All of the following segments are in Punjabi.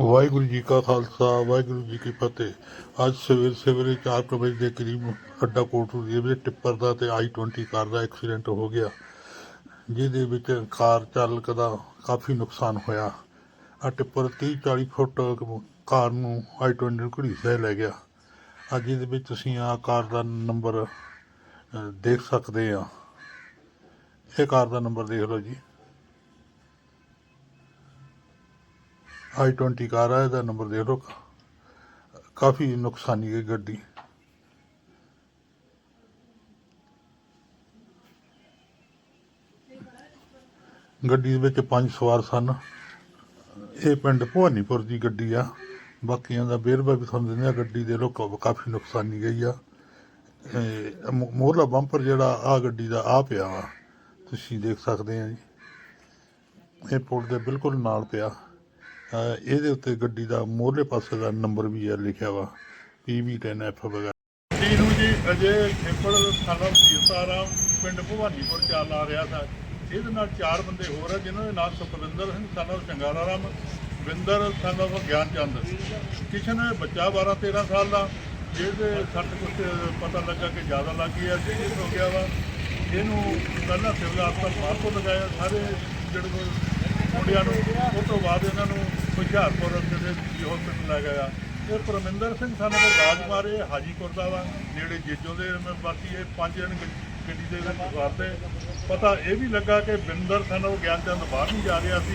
ਵਾਹਿਗੁਰੂ ਜੀ ਕਾ ਖਾਲਸਾ, ਵਾਹਿਗੁਰੂ ਜੀ ਕੀ ਫਤਿਹ। ਅੱਜ ਸਵੇਰ ਸਵੇਰੇ 4 ਵਜੇ ਦੇ ਕਰੀਬ ਅੱਡਾ ਕੋਟਪੁਰ ਦੇ ਵਿੱਚ ਟਿੱਪਰ ਦਾ ਤੇ i20 ਕਾਰ ਦਾ ਐਕਸੀਡੈਂਟ ਹੋ ਗਿਆ, ਜਿਹਦੇ ਵਿੱਚ ਕਾਰ ਚਾਲਕ ਦਾ ਕਾਫੀ ਨੁਕਸਾਨ ਹੋਇਆ। ਆ ਟਿੱਪਰ 30 40 ਫੁੱਟ ਕਾਰ ਨੂੰ i20 ਨੂੰ ਘੜੀਸਿਆ ਲੈ ਗਿਆ। ਅੱਜ ਇਹਦੇ ਵਿੱਚ ਤੁਸੀਂ ਆ ਕਾਰ ਦਾ ਨੰਬਰ ਦੇਖ ਸਕਦੇ ਆ ਇਹ ਕਾਰ ਦਾ ਨੰਬਰ ਦੇਖ ਲਓ ਜੀ। I20 ਕਾਰ ਆ, ਇਹਦਾ ਨੰਬਰ ਦੇਖ ਲਓ ਕਾਫੀ ਨੁਕਸਾਨੀ ਹੈ ਗੱਡੀ। ਗੱਡੀ ਦੇ ਵਿੱਚ ਪੰਜ ਸਵਾਰ ਸਨ। ਇਹ ਪਿੰਡ ਭਵਾਨੀਪੁਰ ਦੀ ਗੱਡੀ ਆ। ਬਾਕੀਆਂ ਦਾ ਵੇਰਵਾ ਵੀ ਤੁਹਾਨੂੰ ਦਿੰਦੇ ਆ, ਗੱਡੀ ਦੇ ਲੋਕ ਕਾਫੀ ਨੁਕਸਾਨੀ ਗਈ ਆ। ਇਹ ਮੋਹਰਲਾ ਬੰਪਰ ਜਿਹੜਾ ਆ ਗੱਡੀ ਦਾ ਆ ਪਿਆ ਵਾ। ਤੁਸੀਂ ਦੇਖ ਸਕਦੇ ਆ ਜੀ। ਇਹ ਪੁਲ ਦੇ ਬਿਲਕੁਲ ਨਾਲ ਪਿਆ। ਇਹਦੇ ਉੱਤੇ ਗੱਡੀ ਦਾ ਮੋਹਰਲੇ ਪਾਸੇ ਦਾ ਨੰਬਰ ਵੀ ਹੈ ਲਿਖਿਆ ਵਾ PV10F ਵਗੈਰਾ। ਜੀ ਨੂੰ ਜੀ, ਅਜੇ ਖੇਪੜ ਸਾਲਾ ਸੀਤਾਰਾਮ, ਪਿੰਡ ਭਵਾਨੀਪੁਰ ਚਾਲ ਆ ਰਿਹਾ ਸੀ। ਇਹਦੇ ਨਾਲ ਚਾਰ ਬੰਦੇ ਹੋਰ ਆ, ਜਿਨ੍ਹਾਂ ਦੇ ਨਾਮ ਸੁਖਵਿੰਦਰ ਸਿੰਘ ਸਾਲਾ ਚੰਗਾਰਾ ਰਾਮ ਵਿੰਦਰ ਸਾਲਾ ਗਿਆਨ ਚੰਦ ਕਿਸ਼ਨ ਹੈ, ਬੱਚਾ 12 13 ਸਾਲ ਦਾ। ਜਿਹਦੇ ਸੱਟ ਕੁਛ ਪਤਾ ਲੱਗਾ ਕਿ ਜ਼ਿਆਦਾ ਲੱਗੀ ਹੈ ਸੀਰੀਅਸ ਹੋ ਗਿਆ ਵਾ। ਇਹਨੂੰ ਪਹਿਲਾਂ ਸਿਵਲ ਹਸਪਤਾਲ ਬਾਹਰ ਤੋਂ ਲਗਾਇਆ, ਸਾਰੇ ਜਿਹੜੇ ਕੋਲ ਮੁੰਡਿਆਂ ਨੂੰ, ਉਹ ਤੋਂ ਬਾਅਦ ਇਹਨਾਂ ਨੂੰ ਹੁਸ਼ਿਆਰਪੁਰ ਜਿਹੜੇ ਹਸਪਤਾਲ ਲੈ ਗਿਆ ਇਹ ਪਰਮਿੰਦਰ ਸਿੰਘ ਸਾਨੂੰ ਦੇ ਰਾਜਮਾਰ ਇਹ ਹਾਜੀਪੁਰ ਦਾ ਵਾ ਨੇੜੇ ਜੇਜੋ ਦੇ ਮੈਂ, ਬਾਕੀ ਇਹ ਪੰਜ ਜਣ ਗੱਡੀ ਗੱਡੀ ਦੇ ਵਿੱਚ ਸਵਾਰ ਪਤਾ ਇਹ ਵੀ ਲੱਗਾ ਕਿ ਬਿੰਦਰ ਸਾਨੂੰ ਗਿਆਨਚੰਦ ਬਾਹਰ ਨਹੀਂ ਜਾ ਰਿਹਾ ਸੀ।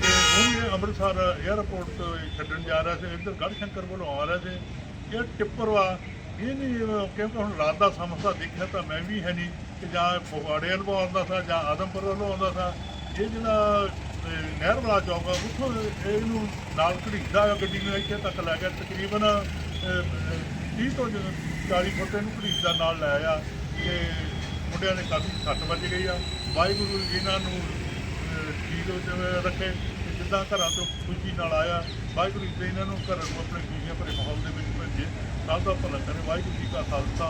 ਤੇ ਉਹ ਵੀ ਅੰਮ੍ਰਿਤਸਰ 에ਅਰਪੋਰਟ ਤੋਂ ਛੱਡਣ ਜਾ ਰਿਹਾ ਸੀ, ਇੱਧਰ ਗੜ ਸ਼ੰਕਰ ਵੱਲੋਂ ਆ ਰਿਹਾ ਸੀ। ਇਹ ਟਿੱਪਰ ਵਾ ਇਹ ਨਹੀਂ, ਕਿਉਂਕਿ ਹੁਣ ਰਾਤ ਦਾ ਸਮਾਂ ਦੇਖਿਆ ਤਾਂ ਮੈਂ ਵੀ ਹੈ ਨਹੀਂ, ਕਿ ਜਾਂ ਫਗਵਾੜੇ ਵੱਲੋਂ ਆਉਂਦਾ ਸੀ ਜਾਂ ਆਦਮਪੁਰ ਵੱਲੋਂ ਆਉਂਦਾ ਸੀ। ਇਹ ਜਿਹੜਾ ਨਹਿਰ ਵਾਲਾ ਚੌਕ ਉੱਥੋਂ ਇਹਨੂੰ ਨਾਲ ਘੜੀਦਾ ਗੱਡੀ ਨੂੰ ਇੱਥੇ ਤੱਕ ਲੈ ਗਿਆ ਤਕਰੀਬਨ ਅਹ, 30 ਤੋਂ 40 ਫੁੱਟ ਇਹਨੂੰ ਘੜੀਦਾ ਨਾਲ ਲੈ ਆ ਤੇ ਮੁੰਡਿਆਂ ਦੇ ਕਾਫੀ ਸੱਟ ਵੱਜ ਗਈ ਆ। ਵਾਹਿਗੁਰੂ ਜੀ ਇਹਨਾਂ ਨੂੰ ਅਹ, ਠੀਕ ਵਿੱਚ ਰੱਖੇ। ਤੇ ਜਿੱਦਾਂ ਘਰਾਂ ਤੋਂ ਖੁਸ਼ੀ ਨਾਲ ਆਇਆ ਵਾਹਿਗੁਰੂ ਜੀ ਇਹਨਾਂ ਨੂੰ ਘਰਾਂ ਨੂੰ ਆਪਣੇ ਖੁਸ਼ੀਆਂ ਭਰੇ ਮਾਹੌਲ ਦੇ ਵਿੱਚ ਭੇਜੇ। ਸਭ ਦਾ ਭਲਾ ਕਰੇ। ਵਾਹਿਗੁਰੂ ਜੀ ਕਾ ਖਾਲਸਾ